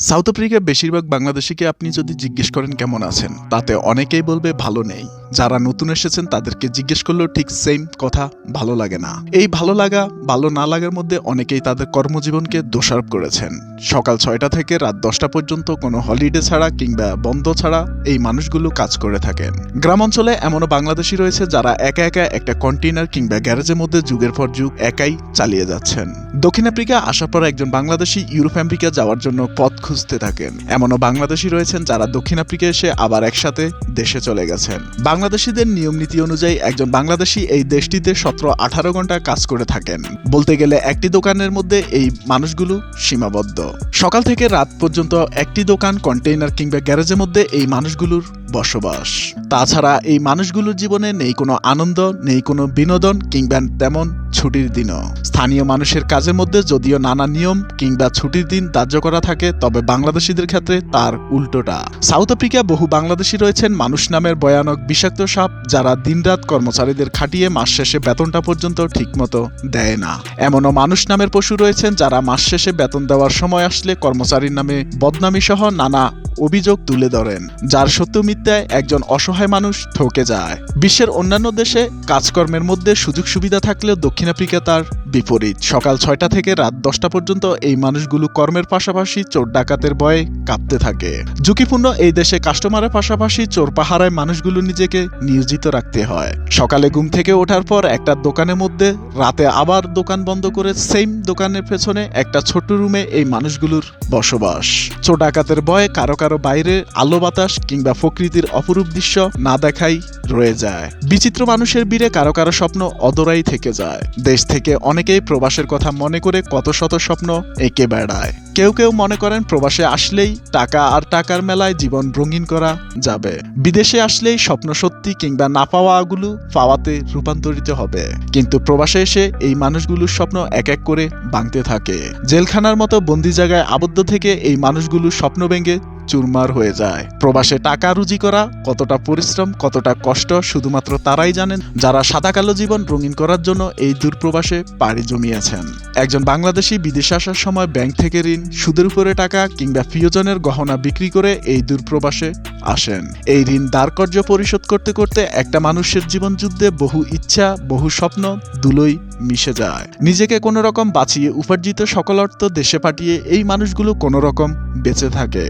South আফ্রিকার বেশিরভাগ বাংলাদেশিকে আপনি যদি জিজ্ঞেস করেন কেমন আছেন, তাতে অনেকেই বলবে ভালো নেই। যারা নতুন এসেছেন, তাদেরকে জিজ্ঞেস করলেও ঠিক সেম কথা, ভালো লাগে না। এই ভালো লাগা, ভালো না লাগার মধ্যে অনেকেই তাদের কর্মজীবনকে দোষারোপ করেছেন। সকাল ছয়টা থেকে রাত দশটা পর্যন্ত কোনো হলিডে ছাড়া কিংবা বন্ধ ছাড়া এই মানুষগুলো কাজ করে থাকেন। গ্রাম অঞ্চলে এমনও বাংলাদেশি রয়েছে যারা একা একা একটা কন্টেইনার কিংবা গ্যারেজের মধ্যে যুগের পর যুগ একাই চালিয়ে যাচ্ছেন। দক্ষিণ আফ্রিকা আসার পর একজন বাংলাদেশি ইউরোপ আমেরিকা যাওয়ার জন্য পথ খুঁজতে থাকেন। এমনও বাংলাদেশি রয়েছেন যারা দক্ষিণ আফ্রিকা এসে আবার একসাথে দেশে চলে গেছেন। বাংলাদেশিদের নিয়ম নীতি অনুযায়ী একজন বাংলাদেশি এই দেশটিতে সতেরো আঠারো ঘণ্টা কাজ করে থাকেন। বলতে গেলে একটি দোকানের মধ্যে এই মানুষগুলো সীমাবদ্ধ। সকাল থেকে রাত পর্যন্ত একটি দোকান, কন্টেইনার কিংবা গ্যারেজের মধ্যে এই মানুষগুলোর বসবাস। তাছাড়া এই মানুষগুলোর জীবনে নেই কোনো আনন্দ, নেই কোনো বিনোদন কিংবা তেমন ছুটির দিনও। স্থানীয় মানুষের কাজের মধ্যে যদিও নানা নিয়ম কিংবা ছুটির দিন ধার্য করা থাকে, তবে বাংলাদেশিদের ক্ষেত্রে তার উল্টোটা। সাউথ আফ্রিকা বহু বাংলাদেশি রয়েছেন মানুষ নামের ভয়ানক বিষাক্ত সাপ, যারা দিনরাত কর্মচারীদের খাটিয়ে মাস শেষে বেতনটা পর্যন্ত ঠিকমতো দেয় না। এমনও মানুষ নামের পশু রয়েছেন যারা মাস শেষে বেতন দেওয়ার সময় আসলে কর্মচারীর নামে বদনামি সহ নানা অভিযোগ তুলে ধরেন, যার সত্য মিথ্যায় একজন অসহায় মানুষ ঠকে যায়। বিশ্বের অন্যান্য দেশে কাজকর্মের মধ্যে সুযোগ সুবিধা থাকলেও দক্ষিণ আফ্রিকা তার বিপরীত। সকাল ছয়টা থেকে রাত দশটা পর্যন্ত এই মানুষগুলো কর্মের পাশাপাশি চোর ডাকাতের ভয়ে কাঁপতে থাকে। ঝুঁকিপূর্ণ এই দেশে কাস্টমারের পাশাপাশি চোর পাহারায় মানুষগুলো নিজেকে নিয়োজিত রাখতে হয়। সকালে ঘুম থেকে ওঠার পর একটা দোকানের মধ্যে, রাতে আবার দোকান বন্ধ করে সেম দোকানের পেছনে একটা ছোট্ট রুমে এই মানুষগুলোর বসবাস। চোর ডাকাতের ভয়ে কারও কারও বাইরে আলো বাতাস কিংবা প্রকৃতির অপরূপ দৃশ্য না দেখাই রয়ে যায়। বিচিত্র মানুষের ভিড়ে কারও কারও স্বপ্ন অদরাই থেকে যায়। দেশ থেকে অনেকেই প্রবাসের কথা মনে করে কত শত স্বপ্ন এঁকে বেড়ায়। কেউ কেউ মনে করেন প্রবাসে আসলেই টাকা আর টাকার মেলায় জীবন রঙিন করা যাবে। বিদেশে আসলেই স্বপ্ন সত্যি কিংবা না পাওয়াগুলো পাওয়াতে রূপান্তরিত হবে। কিন্তু প্রবাসে এসে এই মানুষগুলোর স্বপ্ন এক এক করে ভাঙতে থাকে। জেলখানার মতো বন্দি জায়গায় আবদ্ধ থেকে এই মানুষগুলোর স্বপ্ন ভেঙে চুরমার হয়ে যায়। প্রবাসে টাকা রুজি করা, কতটা পরিশ্রম, কতটা কষ্ট, শুধুমাত্র তারাই জানেন। যারা সাদা কালো জীবন রঙিন করার জন্য এই দূরপ্রবাসে পাড়ি জমিয়েছেন। একজন বাংলাদেশি বিদেশে আসার সময় ব্যাংক থেকে ঋণ, সুদের উপরে টাকা কিংবা প্রিয়জনের গহনা বিক্রি করে এই দূরপ্রবাসে আসেন। এই ঋণ দারকর্য পরিশোধ করতে করতে একটা মানুষের জীবন যুদ্ধে বহু ইচ্ছা, বহু স্বপ্ন দুলোই মিশে যায়। নিজেকে কোনো রকম বাঁচিয়ে উপার্জিত সকল অর্থ দেশে পাঠিয়ে এই মানুষগুলো কোনো রকম বেঁচে থাকে।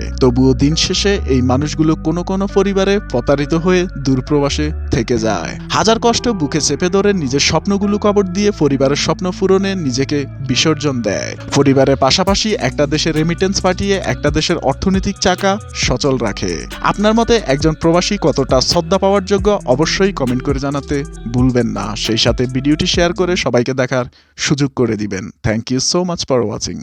তবুও দিন শেষে এই মানুষগুলো কোনো কোনো পরিবারে প্রতারিত হয়ে দূরপ্রবাসে থেকে যায়। হাজার কষ্ট বুকে চেপে ধরে নিজের স্বপ্নগুলো কবর দিয়ে পরিবারের স্বপ্ন পূরণে নিজেকে বিসর্জন দেয়। পরিবারের পাশাপাশি একটা দেশের রেমিটেন্স পাঠিয়ে একটা দেশের অর্থনৈতিক চাকা সচল রাখে। আপনার মতে একজন প্রবাসী কতটা শ্রদ্ধা পাওয়ার যোগ্য অবশ্যই কমেন্ট করে জানাতে ভুলবেন না। সেই সাথে ভিডিওটি শেয়ার করে সবাইকে দেখার সুযোগ করে দিবেন। Thank you so much for watching